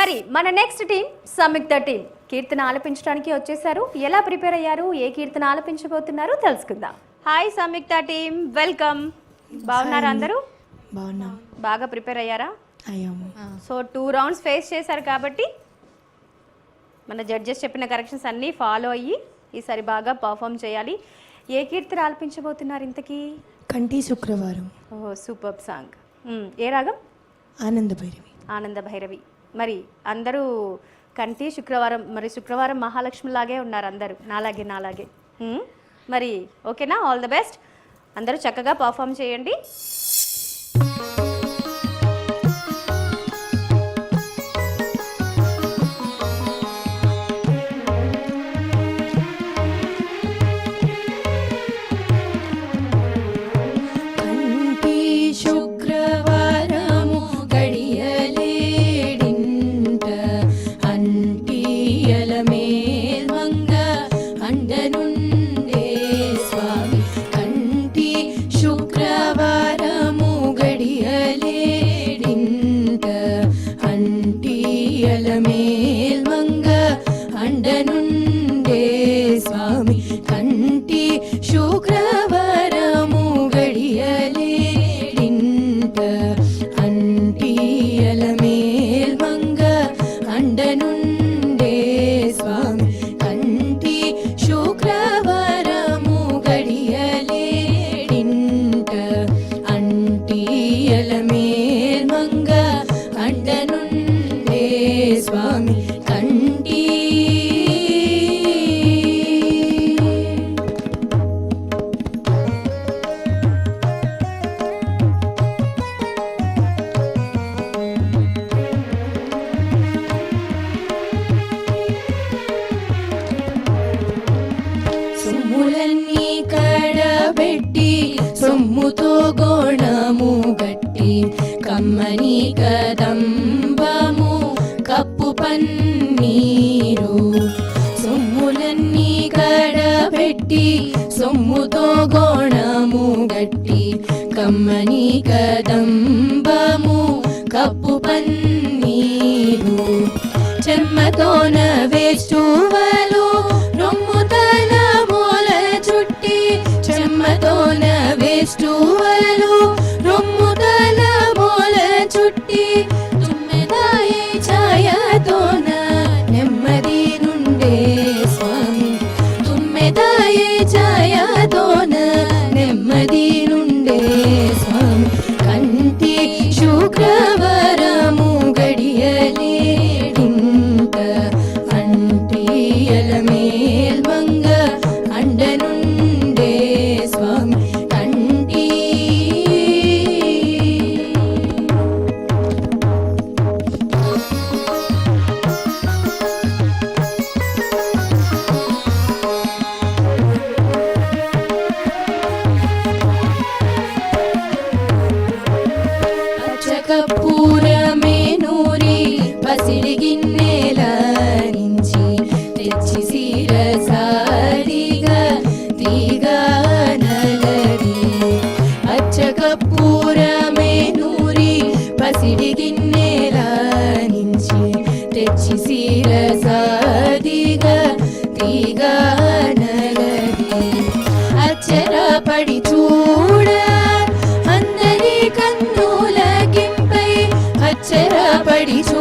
మరి మన next team సంయుక్త team కీర్తన ఆలపించడానికి వచ్చేసారు. ఎలా ప్రిపేర్ అయ్యారు? ఏ కీర్తన ఆలపించబోతున్నారు? తెలుసుకుందాం. హాయ్ సంయుక్త టీం వెల్కమ్ బాగున్నారా అందరూ? బాగున్నాం. బాగా ప్రిపేర్ అయ్యారా? అయ్యాము సో టూ రౌండ్స్ ఫేస్ చేశారు కాబట్టి మన జడ్జెస్ చెప్పిన కరెక్షన్స్ అన్నీ ఫాలో అయ్యి ఈసారి బాగా పర్ఫామ్ చేయాలి. ఏ కీర్తన ఆలపించబోతున్నారు ఇంతకీ? కంటి శుక్రవారం. ఓ సూపర్ సాంగ్ ఏ రాగం? ఆనంద భైరవి. ఆనంద భైరవి. మరి అందరూ కంటి శుక్రవారం మరి శుక్రవారం మహాలక్ష్మిలాగే ఉన్నారు అందరూ. నాలాగే నాలాగే. మరి ఓకేనా? ఆల్ ద బెస్ట్ అందరూ చక్కగా పర్ఫామ్ చేయండి. కమ్మని కదంబము కప్పు పన్నీరు. సొమ్ములన్నీ కడబెట్టి సొమ్ముతో గోణము గట్టి. కమ్మని కదంబము కప్పు పన్నీరు. చెమ్మతోన వేస్తువలు పడి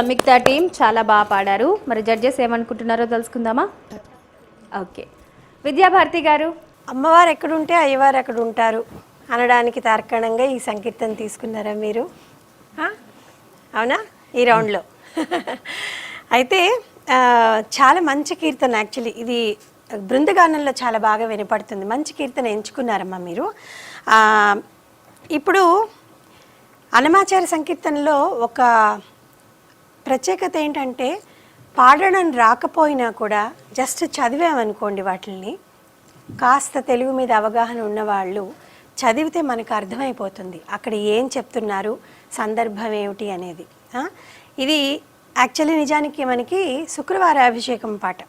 సంయుక్త టీం చాలా బాగా పాడారు. మరి జడ్జెస్ ఏమనుకుంటున్నారో తెలుసుకుందామా? ఓకే విద్యాభారతి గారు. అమ్మవారు ఎక్కడుంటే అయ్యవారు అక్కడ ఉంటారు అనడానికి తార్కణంగా ఈ సంకీర్తన తీసుకున్నారా మీరు? అవునా? ఈ రౌండ్లో. అయితే చాలా మంచి కీర్తన యాక్చువల్లీ ఇది బృందగానంలో చాలా బాగా వినపడుతుంది. మంచి కీర్తన ఎంచుకున్నారమ్మా మీరు. ఇప్పుడు అనమాచార సంకీర్తనలో ఒక ప్రత్యేకత ఏంటంటే పాడడం రాకపోయినా కూడా జస్ట్ చదివామనుకోండి వాటిని కాస్త తెలుగు మీద అవగాహన ఉన్నవాళ్ళు చదివితే మనకు అర్థమైపోతుంది. అక్కడ ఏం చెప్తున్నారు సందర్భం ఏమిటి అనేది. ఇది యాక్చువల్లీ నిజానికి మనకి శుక్రవార అభిషేకం పాట.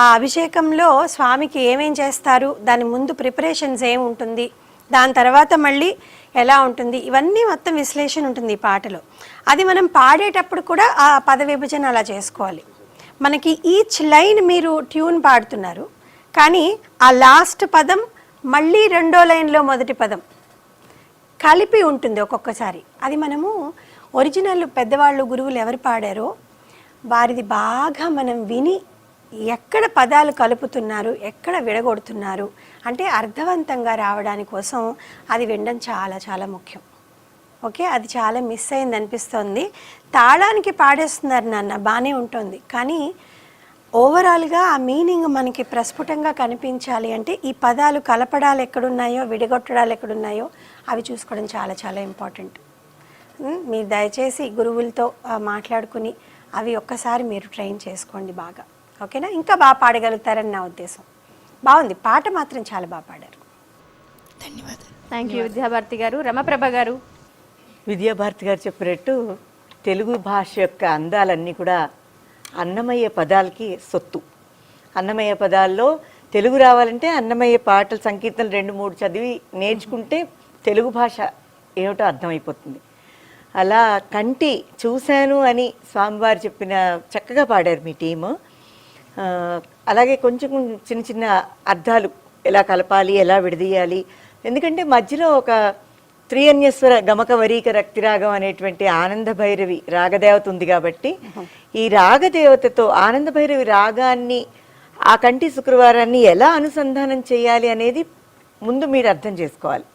ఆ అభిషేకంలో స్వామికి ఏమేం చేస్తారు దాని ముందు ప్రిపరేషన్స్ ఏమి ఉంటుంది దాని తర్వాత మళ్ళీ ఎలా ఉంటుంది? ఇవన్నీ మొత్తం విశ్లేషణ ఉంటుంది ఈ పాటలో. అది మనం పాడేటప్పుడు కూడా ఆ పద విభజన అలా చేసుకోవాలి. మనకి ఈచ్ లైన్ మీరు ట్యూన్ పాడుతున్నారు కానీ ఆ లాస్ట్ పదం మళ్ళీ రెండో లైన్లో మొదటి పదం కలిపి ఉంటుంది ఒక్కొక్కసారి. అది మనము ఒరిజినల్ పెద్దవాళ్ళు గురువులు ఎవరు పాడారో వారిది బాగా మనం విని ఎక్కడ పదాలు కలుపుతున్నారు ఎక్కడ విడగొడుతున్నారు అంటే అర్థవంతంగా రావడానికి కోసం అది వినడం చాలా చాలా ముఖ్యం. ఓకే? అది చాలా మిస్ అయింది అనిపిస్తుంది. తాళానికి పాడేస్తున్నారు నాన్న బాగానే ఉంటుంది. కానీ ఓవరాల్గా ఆ మీనింగ్ మనకి ప్రస్ఫుటంగా కనిపించాలి అంటే ఈ పదాలు కలపడాలు ఎక్కడున్నాయో విడగొట్టడాలు ఎక్కడున్నాయో అవి చూసుకోవడం చాలా చాలా ఇంపార్టెంట్. మీరు దయచేసి గురువులతో మాట్లాడుకుని అవి ఒక్కసారి మీరు ట్రైన్ చేసుకోండి బాగా. ఓకేనా? ఇంకా బాగా పాడగలుగుతారని నా ఉద్దేశం. బాగుంది. పాట మాత్రం చాలా బాగా పాడారు. ధన్యవాదాలు. థ్యాంక్ యూ విద్యాభారతి గారు. రమప్రభ గారు. విద్యాభారతి గారు చెప్పినట్టు తెలుగు భాష యొక్క అందాలన్నీ కూడా అన్నమయ్య పదాలకి సొత్తు. అన్నమయ్య పదాల్లో తెలుగు రావాలంటే అన్నమయ్య పాటలు సంకీర్తనలు రెండు మూడు చదివి నేర్చుకుంటే తెలుగు భాష ఏమిటో అర్థమైపోతుంది. అలా కంటి చూశాను అని స్వామివారు చెప్పిన చక్కగా పాడారు మీ టీము. అలాగే కొంచెం చిన్న చిన్న అర్థాలు ఎలా కలపాలి ఎలా విడదీయాలి. ఎందుకంటే మధ్యలో ఒక త్రియన్యస్వర గమక వరీక రక్తిరాగం అనేటువంటి ఆనంద భైరవి రాగదేవత ఉంది కాబట్టి ఈ రాగదేవతతో ఆనంద భైరవి రాగాన్ని ఆ కంటి శుక్రవారాన్ని ఎలా అనుసంధానం చేయాలి అనేది ముందు మీరు అర్థం చేసుకోవాలి.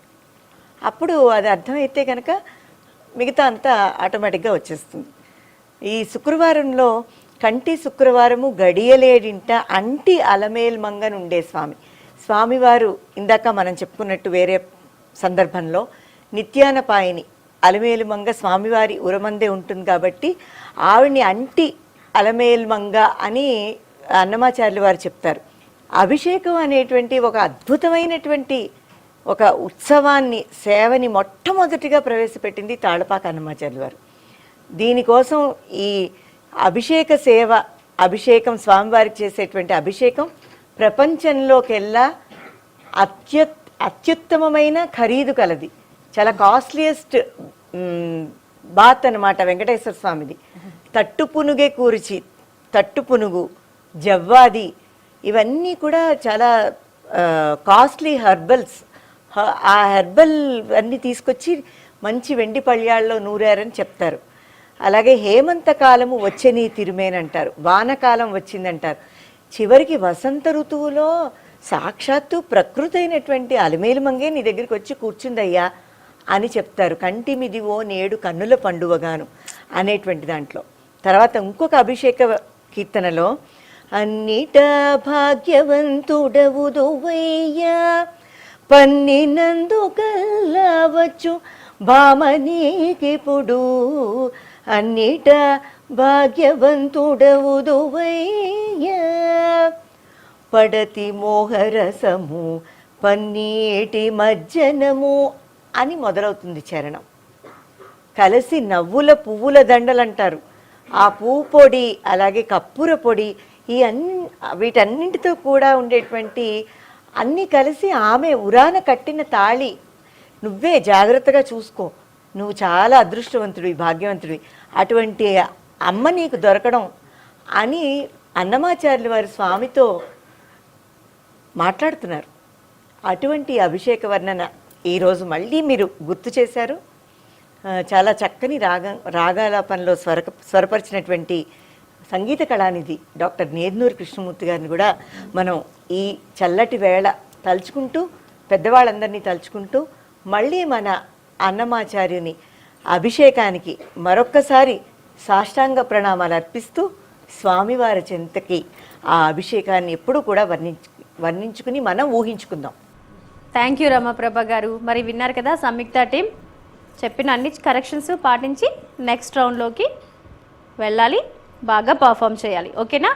అప్పుడు అది అర్థమైతే కనుక మిగతా అంతా ఆటోమేటిక్గా వచ్చేస్తుంది. ఈ శుక్రవారంలో కంటి శుక్రవారము గడియలేడింట అంటి అలమేల్ మంగనుండే స్వామి. స్వామివారు ఇందాక మనం చెప్పుకున్నట్టు వేరే సందర్భంలో నిత్యాన పాయని అలమేలు మంగ స్వామివారి ఉరమందే ఉంటుంది కాబట్టి ఆవిడని అంటి అలమేలు మంగ అని అన్నమాచార్యులు వారు చెప్తారు. అభిషేకం అనేటువంటి ఒక అద్భుతమైనటువంటి ఒక ఉత్సవాన్ని సేవని మొట్టమొదటిగా ప్రవేశపెట్టింది తాళపాక అన్నమాచార్యులు వారు. దీనికోసం ఈ అభిషేక సేవ అభిషేకం స్వామివారికి చేసేటువంటి అభిషేకం ప్రపంచంలోకెల్లా అత్యుత్ అత్యుత్తమమైన ఖరీదు కలది. చాలా కాస్ట్లీయెస్ట్ బాత్ అనమాట వెంకటేశ్వర స్వామిది. తట్టు పునుగే కూర్చి తట్టు పునుగు జవ్వాది ఇవన్నీ కూడా చాలా కాస్ట్లీ హెర్బల్స్. ఆ హెర్బల్ అన్నీ తీసుకొచ్చి మంచి వెండి పళ్ళ్యాల్లో నూరారని చెప్తారు. అలాగే హేమంత కాలము వచ్చే నీ తిరుమేనంటారు. వానకాలం వచ్చిందంటారు. చివరికి వసంత ఋతువులో సాక్షాత్తు ప్రకృతి అయినటువంటి అలమేలు మంగే నీ దగ్గరికి వచ్చి కూర్చుందయ్యా అని చెప్తారు. కంటిమిదివో నేడు కన్నుల పండువగాను అనేటువంటి దాంట్లో. తర్వాత ఇంకొక అభిషేక కీర్తనలో అన్నిట భాగ్యవంతుడవు దువ్వయ్యా పన్నినందు కల్లవచ్చు బామనీకిపుడు అన్నిట భాగ్యవంతుడవుదువయ్యా పడతి మోహరసము పన్నీటి మజ్జనము అని మొదలవుతుంది చరణం. కలిసి నవ్వుల పువ్వుల దండలంటారు. ఆ పువ్వు పొడి అలాగే కప్పుర పొడి ఈ అన్ వీటన్నింటితో కూడా ఉండేటువంటి అన్నీ కలిసి ఆమె ఉరాన కట్టిన తాళి. నువ్వే జాగ్రత్తగా చూసుకో. నువ్వు చాలా అదృష్టవంతుడివి భాగ్యవంతుడివి. అటువంటి అమ్మ నీకు దొరకడం అని అన్నమాచార్యుల వారి స్వామితో మాట్లాడుతున్నారు. అటువంటి అభిషేక వర్ణన ఈరోజు మళ్ళీ మీరు గుర్తు చేశారు. చాలా చక్కని రాగ రాగాలాపనలో స్వర స్వరపరిచినటువంటి సంగీత కళానిధి డాక్టర్ నేర్నూరు కృష్ణమూర్తి గారిని కూడా మనం ఈ చల్లటి వేళ తలుచుకుంటూ పెద్దవాళ్ళందరినీ తలుచుకుంటూ మళ్ళీ మన అన్నమాచార్యుని అభిషేకానికి మరొక్కసారి సాష్టాంగ ప్రణామాలు అర్పిస్తూ స్వామివారి చింతకి ఆ అభిషేకాన్ని ఎప్పుడూ కూడా వర్ణించు వర్ణించుకుని మనం ఊహించుకుందాం. థ్యాంక్ యూ రమప్రభ గారు. మరి విన్నారు కదా సంయుక్త టీం. చెప్పిన అన్ని కరెక్షన్స్ పాటించి నెక్స్ట్ రౌండ్లోకి వెళ్ళాలి. బాగా పర్ఫామ్ చేయాలి. ఓకేనా